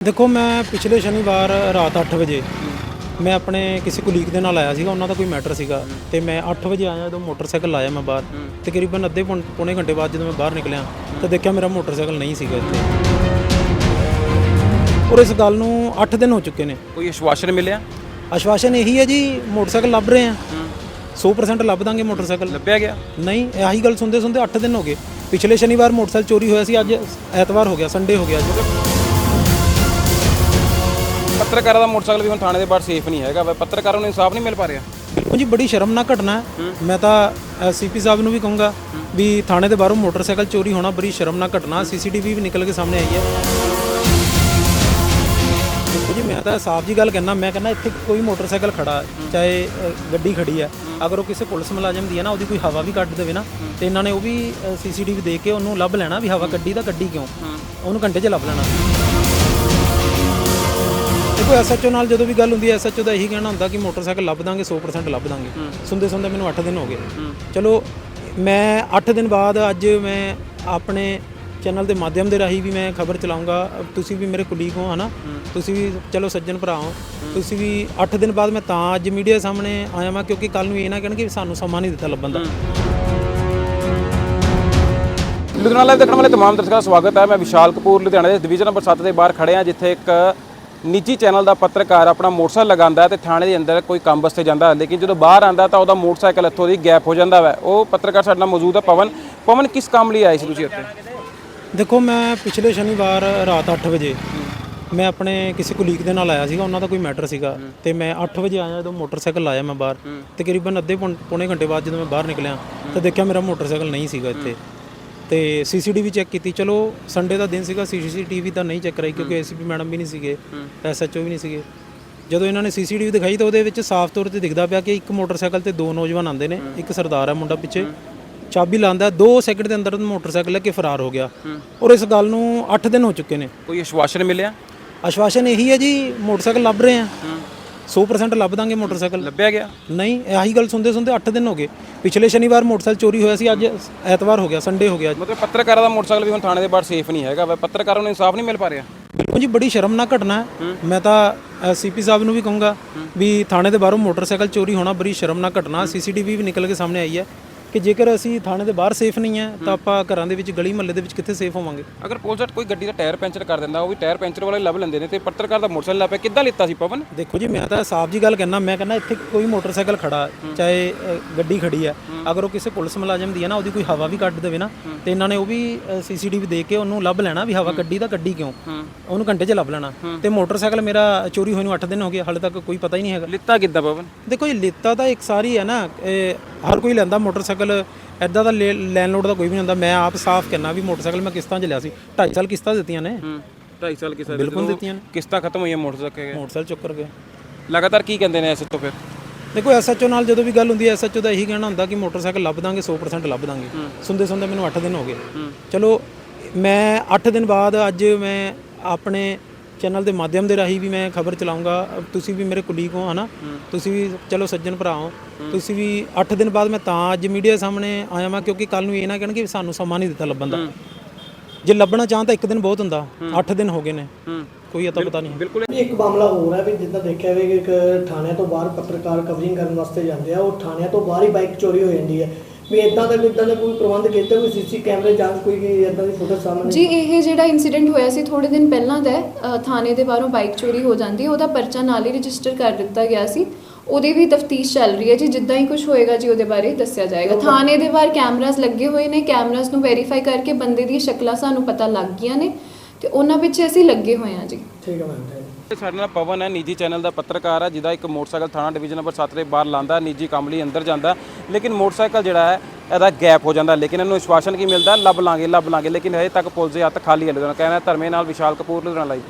ਦੇਖੋ ਮੈਂ ਪਿਛਲੇ ਸ਼ਨੀਵਾਰ ਰਾਤ 8 ਵਜੇ ਮੈਂ ਆਪਣੇ ਕਿਸੇ ਕੁਲੀਗ ਦੇ ਨਾਲ ਆਇਆ ਸੀਗਾ ਉਹਨਾਂ ਦਾ ਕੋਈ ਮੈਟਰ ਸੀਗਾ ਤੇ ਮੈਂ 8 ਵਜੇ ਆਇਆ ਜਦੋਂ ਮੋਟਰਸਾਈਕਲ ਲਾਇਆ ਮੈਂ ਬਾਹਰ ਤਕਰੀਬਨ ਅੱਧੇ ਪੌਣ- ਪੌਣੇ ਘੰਟੇ ਬਾਅਦ ਜਦੋਂ ਮੈਂ ਬਾਹਰ ਨਿਕਲਿਆ ਤਾਂ ਦੇਖਿਆ ਮੇਰਾ ਮੋਟਰਸਾਈਕਲ ਨਹੀਂ ਸੀਗਾ ਇੱਥੇ। ਔਰ ਇਸ ਗੱਲ ਨੂੰ 8 ਦਿਨ ਹੋ ਚੁੱਕੇ ਨੇ। ਕੋਈ ਆਸ਼ਵਾਸਨ ਮਿਲਿਆ? ਆਸ਼ਵਾਸਨ ਇਹੀ ਹੈ ਜੀ ਮੋਟਰਸਾਈਕਲ ਲੱਭ ਰਹੇ ਆ। 100% ਲੱਭ ਦਾਂਗੇ ਮੋਟਰਸਾਈਕਲ। ਲੱਭਿਆ ਗਿਆ? ਨਹੀਂ ਇਹੀ ਗੱਲ ਸੁਣਦੇ ਸੁਣਦੇ 8 ਦਿਨ ਹੋ ਗਏ। ਪਿਛਲੇ ਸ਼ਨੀਵਾਰ ਮੋਟਰਸਾਈਕਲ ਚੋਰੀ ਹੋਇਆ ਸੀ ਅੱਜ ਐਤਵਾਰ ਹੋ ਗਿਆ ਸੰਡੇ ਹੋ ਗਿਆ ਅੱਜ। ਪੱਤਰਕਾਰਾਂ ਦਾ ਮੋਟਰਸਾਈਕਲ ਵੀ ਹੁਣ ਥਾਣੇ ਦੇ ਬਾਹਰ ਸੇਫ ਨਹੀਂ ਹੈਗਾ ਵਾ। ਪੱਤਰਕਾਰਾਂ ਨੂੰ ਇਨਸਾਫ ਨਹੀਂ ਮਿਲ ਪਾ ਰਿਹਾ। ਬਿਲਕੁਲ ਜੀ ਬੜੀ ਸ਼ਰਮਨਾਕ ਘਟਨਾ ਹੈ। ਮੈਂ ਤਾਂ ਸੀਪੀ ਸਾਹਿਬ ਨੂੰ ਵੀ ਕਹੂੰਗਾ ਵੀ ਥਾਣੇ ਦੇ ਬਾਹਰੋਂ ਮੋਟਰਸਾਈਕਲ ਚੋਰੀ ਹੋਣਾ ਬੜੀ ਸ਼ਰਮਨਾਕ ਘਟਨਾ ਸੀਸੀਟੀਵੀ ਵੀ ਨਿਕਲ ਕੇ ਸਾਹਮਣੇ ਆਈ ਹੈ। ਦੇਖੋ ਜੀ ਮੈਂ ਤਾਂ ਸਾਫ਼ ਜੀ ਗੱਲ ਕਹਿਣਾ ਮੈਂ ਕਹਿੰਦਾ ਇੱਥੇ ਕੋਈ ਮੋਟਰਸਾਈਕਲ ਖੜਾ ਚਾਹੇ ਗੱਡੀ ਖੜੀ ਹੈ। ਅਗਰ ਉਹ ਕਿਸੇ ਪੁਲਿਸ ਮੁਲਾਜ਼ਮ ਦੀ ਹੈ ਨਾ ਉਹਦੀ ਕੋਈ ਹਵਾ ਵੀ ਕੱਢ ਦੇਵੇ ਨਾ ਤੇ ਇਹਨਾਂ ਨੇ ਉਹ ਵੀ ਸੀਸੀਟੀਵੀ ਦੇਖ ਕੇ ਉਹਨੂੰ ਲੱਭ ਲੈਣਾ ਵੀ ਹਵਾ ਕੱਢੀ ਤਾਂ ਕੱਢੀ ਕਿਉਂ? ਉਹਨੂੰ ਘੰਟੇ 'ਚ ਲੱਭ ਲੈਣਾ। ਦੇਖੋ ਐਸਐਚਓ ਨਾਲ ਜਦੋਂ ਵੀ ਗੱਲ ਹੁੰਦੀ ਹੈ ਐਸਐਚਓ ਦਾ ਇਹੀ ਕਹਿਣਾ ਹੁੰਦਾ ਕਿ ਮੋਟਰਸਾਈਕਲ ਲੱਭ ਦਾਂਗੇ 100% ਲੱਭ ਦਾਂਗੇ। ਸੁਣਦੇ ਸੁਣਦੇ ਮੈਨੂੰ 8 ਦਿਨ ਹੋ ਗਏ। ਚਲੋ ਮੈਂ 8 ਦਿਨ ਬਾਅਦ ਅੱਜ ਮੈਂ ਆਪਣੇ ਚੈਨਲ ਦੇ ਮਾਧਿਅਮ ਦੇ ਰਾਹੀਂ ਵੀ ਮੈਂ ਖਬਰ ਚਲਾਉਂਗਾ। ਤੁਸੀਂ ਵੀ ਮੇਰੇ ਕੁਲੀਗ ਹੋ ਹਨਾ? ਤੁਸੀਂ ਵੀ ਚਲੋ ਸੱਜਣ ਭਰਾ ਹੋ। ਤੁਸੀਂ ਵੀ 8 ਦਿਨ ਬਾਅਦ ਮੈਂ ਤਾਂ ਅੱਜ ਮੀਡੀਆ ਸਾਹਮਣੇ ਆਇਆ ਮੈਂ ਕਿਉਂਕਿ ਕੱਲ ਨੂੰ ਇਹ ਨਾ ਕਹਿਣਗੇ ਵੀ ਸਾਨੂੰ ਸਮਾਂ ਨਹੀਂ ਦਿੱਤਾ ਲੱਭਣ ਦਾ। ਲੁਧਿਆਣਾ ਲਾਈਵ ਦੇਖਣ ਵਾਲੇ ਤਮਾਮ ਦਰਸ਼ਕਾਂ ਦਾ ਸਵਾਗਤ ਹੈ। ਮੈਂ ਵਿਸ਼ਾਲ ਕਪੂਰ ਲੁਧਿਆਣਾ ਦੇ ਡਿਵੀਜ਼ਨ ਨੰਬਰ 7 ਦੇ ਬਾਹਰ ਖੜੇ ਹਾਂ ਜਿੱਥੇ ਇੱਕ ਨਿੱਜੀ ਚੈਨਲ ਦਾ ਪੱਤਰਕਾਰ ਆਪਣਾ ਮੋਟਰਸਾਈਕਲ ਲਗਾਉਂਦਾ ਤੇ ਥਾਣੇ ਦੇ ਅੰਦਰ ਕੋਈ ਕੰਮ ਵਾਸਤੇ ਜਾਂਦਾ। ਲੇਕਿਨ ਜਦੋਂ ਬਾਹਰ ਆਂਦਾ ਤਾਂ ਉਹਦਾ ਮੋਟਰਸਾਈਕਲ ਇੱਥੋਂ ਦੀ ਗੈਪ ਹੋ ਜਾਂਦਾ ਹੈ ਉਹ ਪੱਤਰਕਾਰ ਸਾਡੇ ਨਾਲ ਮੌਜੂਦ ਹੈ ਪਵਨ ਪਵਨ ਕਿਸ ਕੰਮ ਲਈ ਆਏ ਸੀ ਤੁਸੀਂ ਇੱਥੇ ਦੇਖੋ ਮੈਂ ਪਿਛਲੇ ਸ਼ਨੀਵਾਰ ਰਾਤ 8 ਵਜੇ ਮੈਂ ਆਪਣੇ ਕਿਸੇ ਕੁਲੀਗ ਦੇ ਨਾਲ ਆਇਆ ਸੀਗਾ। ਉਹਨਾਂ ਦਾ ਕੋਈ ਮੈਟਰ ਸੀਗਾ ਤੇ ਮੈਂ 8 ਵਜੇ ਆਇਆ ਜਦੋਂ ਮੋਟਰਸਾਈਕਲ ਲਾਇਆ ਮੈਂ ਬਾਹਰ। ਤਕਰੀਬਨ ਅੱਧੇ ਪੌਣੇ ਘੰਟੇ ਬਾਅਦ ਜਦੋਂ ਮੈਂ ਬਾਹਰ ਨਿਕਲਿਆ ਤਾਂ ਦੇਖਿਆ ਮੇਰਾ ਮੋਟਰਸਾਈਕਲ ਨਹੀਂ ਸੀਗਾ ਇੱਥੇ। ਤੇ ਸੀਸੀਟੀਵੀ ਚੈੱਕ ਕੀਤੀ। ਚਲੋ ਸੰਡੇ ਦਾ ਦਿਨ ਸੀਗਾ ਸੀਸੀਟੀਵੀ ਤਾਂ ਨਹੀਂ ਚੈੱਕ ਕਰਾਈ ਕਿਉਂਕਿ ਐਸਪੀ ਮੈਡਮ ਵੀ ਨਹੀਂ ਸੀਗੇ ਐਸਐਚਓ ਵੀ ਨਹੀਂ ਸੀਗੇ। ਜਦੋਂ ਇਹਨਾਂ ਨੇ ਸੀਸੀਟੀਵੀ ਦਿਖਾਈ ਤਾਂ ਉਹਦੇ ਵਿੱਚ ਸਾਫ਼ ਤੌਰ ਤੇ ਦਿਖਦਾ ਪਿਆ ਕਿ ਇੱਕ ਮੋਟਰਸਾਈਕਲ ਤੇ ਦੋ ਨੌਜਵਾਨ ਆਉਂਦੇ ਨੇ ਇੱਕ ਸਰਦਾਰ ਹੈ ਮੁੰਡਾ ਪਿੱਛੇ ਚਾਬੀ ਲਾਉਂਦਾ 2 ਸੈਕਿੰਡ ਦੇ ਅੰਦਰ ਮੋਟਰਸਾਈਕਲ ਲੈ ਕੇ ਫਰਾਰ ਹੋ ਗਿਆ। ਔਰ ਇਸ ਗੱਲ ਨੂੰ 8 ਦਿਨ ਹੋ ਚੁੱਕੇ ਨੇ। ਕੋਈ ਆਸ਼ਵਾਸਨ ਮਿਲਿਆ? ਆਸ਼ਵਾਸਨ ਇਹੀ ਹੈ ਜੀ ਮੋਟਰਸਾਈਕਲ ਲੱਭ ਰਹੇ ਆ। 100% ਲੱਭ ਦਾਂਗੇ ਮੋਟਰਸਾਈਕਲ। ਲੱਭਿਆ ਗਿਆ? ਨਹੀਂ ਇਹੀ ਗੱਲ ਸੁਣਦੇ ਸੁਣਦੇ 8 ਦਿਨ ਹੋ ਗਏ। ਪਿਛਲੇ ਸ਼ਨੀਵਾਰ ਮੋਟਰਸਾਈਕਲ ਚੋਰੀ ਹੋਇਆ ਸੀ ਅੱਜ ਐਤਵਾਰ ਹੋ ਗਿਆ ਸੰਡੇ ਹੋ ਗਿਆ ਅੱਜ। ਮਤਲਬ ਪੱਤਰਕਾਰਾਂ ਦਾ ਮੋਟਰਸਾਈਕਲ ਵੀ ਹੁਣ ਥਾਣੇ ਦੇ ਬਾਹਰ ਸੇਫ ਨਹੀਂ ਹੈਗਾ। ਵਾ ਪੱਤਰਕਾਰਾਂ ਨੂੰ ਇਨਸਾਫ ਨਹੀਂ ਮਿਲ ਪਾ ਰਿਹਾ? ਬਿਲਕੁਲ ਜੀ ਬੜੀ ਸ਼ਰਮਨਾਕ ਘਟਨਾ ਹੈ। ਮੈਂ ਤਾਂ ਸੀਪੀ ਸਾਹਿਬ ਨੂੰ ਵੀ ਕਹੂੰਗਾ ਵੀ ਥਾਣੇ ਦੇ ਬਾਹਰੋਂ ਮੋਟਰਸਾਈਕਲ ਚੋਰੀ ਹੋਣਾ ਬੜੀ ਸ਼ਰਮਨਾਕ ਘਟਨਾ। ਸੀਸੀਟੀਵੀ ਵੀ ਨਿਕਲ ਕੇ ਸਾਹਮਣੇ ਆਈ ਹੈ। ਕਿ ਜੇਕਰ ਅਸੀਂ ਥਾਣੇ ਦੇ ਬਾਹਰ ਸੇਫ ਨਹੀਂ ਹੈ ਤਾਂ ਆਪਾਂ ਘਰਾਂ ਦੇ ਵਿੱਚ ਗਲੀ ਮਹੱਲੇ ਦੇ ਵਿੱਚ ਕਿੱਥੇ ਸੇਫ ਹੋਵਾਂਗੇ? ਅਗਰ ਪੁਲਿਸ ਕੋਈ ਗੱਡੀ ਦਾ ਟਾਇਰ ਪੈਂਚਰ ਕਰ ਦਿੰਦਾ ਉਹ ਵੀ ਟਾਇਰ ਪੈਂਚਰ ਵਾਲੇ ਲੱਭ ਲੈਂਦੇ ਨੇ ਤੇ ਪੱਤਰਕਾਰ ਦਾ ਮੋਟਰਸਾਈਕਲ ਲੱਭਿਆ ਕਿੱਦਾਂ ਲਿੱਤਾ ਸੀ ਪਵਨ? ਦੇਖੋ ਜੀ ਮੈਂ ਤਾਂ ਸਾਫ਼ ਜੀ ਗੱਲ ਕਹਿਣਾ ਮੈਂ ਕਹਿੰਦਾ ਇੱਥੇ ਕੋਈ ਮੋਟਰਸਾਈਕਲ ਖੜਾ ਚਾਹੇ ਅ, ਗੱਡੀ ਖੜੀ ਹੈ। ਅਗਰ ਉਹ ਕਿਸੇ ਪੁਲਿਸ ਮੁਲਾਜ਼ਮ ਦੀ ਹੈ ਨਾ ਉਹਦੀ ਕੋਈ ਹਵਾ ਵੀ ਕੱਢ ਦੇਵੇ ਨਾ ਤੇ ਇਹਨਾਂ ਨੇ ਉਹ ਵੀ ਸੀਸੀਟੀਵੀ ਦੇਖ ਕੇ ਉਹਨੂੰ ਲੱਭ ਲੈਣਾ ਵੀ ਹਵਾ ਕੱਢੀ ਤਾਂ ਕੱਢੀ ਕਿਉਂ? ਉਹਨੂੰ ਘੰਟੇ 'ਚ ਲੱਭ ਲੈਣਾ। ਤੇ ਮੋਟਰਸਾਈਕਲ ਮੇਰਾ ਚੋਰੀ ਹੋਏ ਨੂੰ 8 ਦਿਨ ਹੋ ਗਏ ਹਾਲੇ ਤੱਕ ਕੋਈ ਪਤਾ ਹੀ ਨਹੀਂ ਹੈਗਾ। ਲਿੱਤਾ ਕਿੱਦਾਂ ਪਵਨ? ਦੇਖੋ ਜੀ ਲਿੱਤਾ ਤਾਂ ਇੱਕ ਸਾਰੀ ਹੈ ਨਾ ਇਹ ਹਰ ਕੋਈ ਲੈਂਦਾ ਮੋਟਰਸਾਈਕਲ ਐਦਾਂ ਦਾ ਲੈਂਡਲੋਡ ਦਾ ਕੋਈ ਵੀ ਨਹੀਂ ਹੁੰਦਾ। ਮੈਂ ਆਪ ਸਾਫ਼ ਕਹਿਣਾ ਵੀ ਮੋਟਰਸਾਈਕਲ ਮੈਂ ਕਿਸ਼ਤਾਂ 'ਚ ਲਿਆ ਸੀ। 2.5 ਸਾਲ ਕਿਸ਼ਤਾਂ ਦਿੱਤੀਆਂ ਨੇ। ਹੂੰ 2.5 ਸਾਲ ਕਿਸੇ ਬਿਲਕੁਲ ਦਿੱਤੀਆਂ ਨੇ। ਕਿਸ਼ਤਾਂ ਖਤਮ ਹੋਈਆਂ ਮੋਟਰਸਾਈਕਲ ਕੇ ਮੋਟਰਸਾਈਕਲ ਚੁੱਕ ਕਰ ਗਏ। ਲਗਾਤਾਰ ਕੀ ਕਹਿੰਦੇ ਨੇ ਐਸੇ ਤੋਂ ਫਿਰ? ਦੇਖੋ ਐਸਐਚਓ ਨਾਲ ਜਦੋਂ ਵੀ ਗੱਲ ਹੁੰਦੀ ਹੈ ਐਸਐਚਓ ਦਾ ਇਹੀ ਕਹਿਣਾ ਹੁੰਦਾ ਕਿ ਮੋਟਰਸਾਈਕਲ ਲੱਭ ਦਾਂਗੇ 100% ਲੱਭ ਦਾਂਗੇ। ਸੁਣਦੇ ਸੁਣਦੇ ਮੈਨੂੰ 8 ਦਿਨ ਹੋ ਗਏ। ਚਲੋ ਮੈਂ 8 ਦਿਨ ਬਾਅਦ ਅੱਜ ਮੈਂ ਆਪਣੇ ਚੈਨਲ ਦੇ ਮਾਧਿਅਮ ਦੇ ਰਾਹੀਂ ਵੀ ਮੈਂ ਖਬਰ ਚਲਾਉਂਗਾ। ਤੁਸੀਂ ਵੀ ਮੇਰੇ ਕੁਲੀਗ ਹੋ ਹਨਾ? ਤੁਸੀਂ ਵੀ ਚਲੋ ਸੱਜਣ ਭਰਾ ਹੋ। ਤੁਸੀਂ ਵੀ 8 ਦਿਨ ਬਾਅਦ ਮੈਂ ਤਾਂ ਅੱਜ ਮੀਡੀਆ ਸਾਹਮਣੇ ਆਇਆ ਮੈਂ ਕਿਉਂਕਿ ਕੱਲ ਨੂੰ ਇਹ ਨਾ ਕਹਿਣਗੇ ਵੀ ਸਾਨੂੰ ਸਮਾਂ ਨਹੀਂ ਦਿੱਤਾ ਲੱਭਣ ਦਾ। ਜੇ ਲੱਭਣਾ ਚਾਹਾਂ ਤਾਂ ਇੱਕ ਦਿਨ ਬਹੁਤ ਹੁੰਦਾ। 8 ਦਿਨ ਹੋ ਗਏ ਨੇ। ਕੋਈ ਅਤਾ ਪਤਾ ਨਹੀਂ ਬਿਲਕੁਲ। ਇੱਕ ਮਾਮਲਾ ਹੋਰ ਹੈ ਵੀ ਜਿੱਦਾਂ ਦੇਖਿਆ ਵੀ ਇੱਕ ਥਾਣਿਆਂ ਤੋਂ ਬਾਹਰ ਪੱਤਰਕਾਰ ਕਵਰਿੰਗ ਕਰਨ ਵਾਸਤੇ ਜਾਂਦੇ ਆ ਉਹ ਥਾਣਿਆਂ ਤੋਂ ਬਾਹਰ ਹੀ ਬਾਈਕ ਚੋਰੀ ਹੋ ਜਾਂਦੀ ਹੈ। ਵੀ ਇਦਾਂ ਦਾ ਕੋਈ ਇਦਾਂ ਦਾ ਕੋਈ ਪ੍ਰਬੰਧ ਕੀਤਾ ਕੋਈ ਸੀਸੀ ਕੈਮਰੇ ਜਾਂਚ ਕੋਈ ਇਦਾਂ ਦੀ ਫੋਟੋ ਸਾਹਮਣੇ? ਜੀ ਇਹ ਜਿਹੜਾ ਇਨਸੀਡੈਂਟ ਹੋਇਆ ਸੀ ਥੋੜੇ ਦਿਨ ਪਹਿਲਾਂ ਦਾ ਹੈ। ਅ, ਥਾਣੇ ਦੇ ਬਾਹਰੋਂ ਬਾਈਕ ਚੋਰੀ ਹੋ ਜਾਂਦੀ ਹੈ। ਉਹਦਾ ਪਰਚਾ ਨਾਲ ਹੀ ਰਜਿਸਟਰ ਕਰ ਦਿੱਤਾ ਗਿਆ ਸੀ। ਉਹਦੀ ਵੀ ਤਫਤੀਸ਼ ਚੱਲ ਰਹੀ ਹੈ ਜੀ। ਜਿੱਦਾਂ ਹੀ ਕੁਝ ਹੋਏਗਾ ਜੀ ਉਹਦੇ ਬਾਰੇ ਦੱਸਿਆ ਜਾਏਗਾ। ਥਾਣੇ ਦੇ ਬਾਹਰ ਕੈਮਰਾਸ ਲੱਗੇ ਹੋਏ ਨੇ। ਕੈਮਰਾਸ ਨੂੰ ਵੈਰੀਫਾਈ ਕਰਕੇ ਬੰਦੇ ਦੀਆਂ ਸ਼ਕਲਾਂ ਸਾਨੂੰ ਪਤਾ ਲੱਗ ਗਈਆਂ ਨੇ। ਤੇ ਉਹਨਾਂ ਪਿੱਛੇ ਅਸੀਂ ਲੱਗੇ ਹੋਏ ਹਾਂ ਜੀ। ਠੀਕ ਹੈ ਮੈਮ ਥੈਂਕ ਯੂ ਸਾਡੇ ਨਾਲ ਪਵਨ ਹੈ ਨਿੱਜੀ ਚੈਨਲ ਦਾ ਪੱਤਰਕਾਰ ਹੈ ਜਿਹਦਾ ਇੱਕ ਮੋਟਰਸਾਈਕਲ ਥਾਣਾ ਡਿਵੀਜ਼ਨ ਨੰਬਰ 7 ਦੇ ਬਾਹਰ ਲਾਂਦਾ ਨਿੱਜੀ ਕੰਮ ਲਈ ਅੰਦਰ ਜਾਂਦਾ ਲੇਕਿਨ ਮੋਟਰਸਾਈਕਲ ਜਿਹੜਾ ਹੈ, ਇਹਦਾ ਗੈਪ ਹੋ ਜਾਂਦਾ, ਲੇਕਿਨ ਇਹਨੂੰ ਵਿਸ਼ਵਾਸਨ ਕੀ ਮਿਲਦਾ? ਲੱਭ ਲਾਂਗੇ ਲੱਭ ਲਾਂਗੇ, ਲੇਕਿਨ ਹਜੇ ਤੱਕ ਪੁਲਿਸ ਦੇ ਹੱਥ ਖਾਲੀ ਹੈ। ਲੁਧਿਆਣਾ ਕਹਿਣਾ ਧਰਮੇ ਨਾਲ ਵਿਸ਼ਾਲ ਕਪੂਰ, ਲੁਧਿਆਣਾ ਲਈ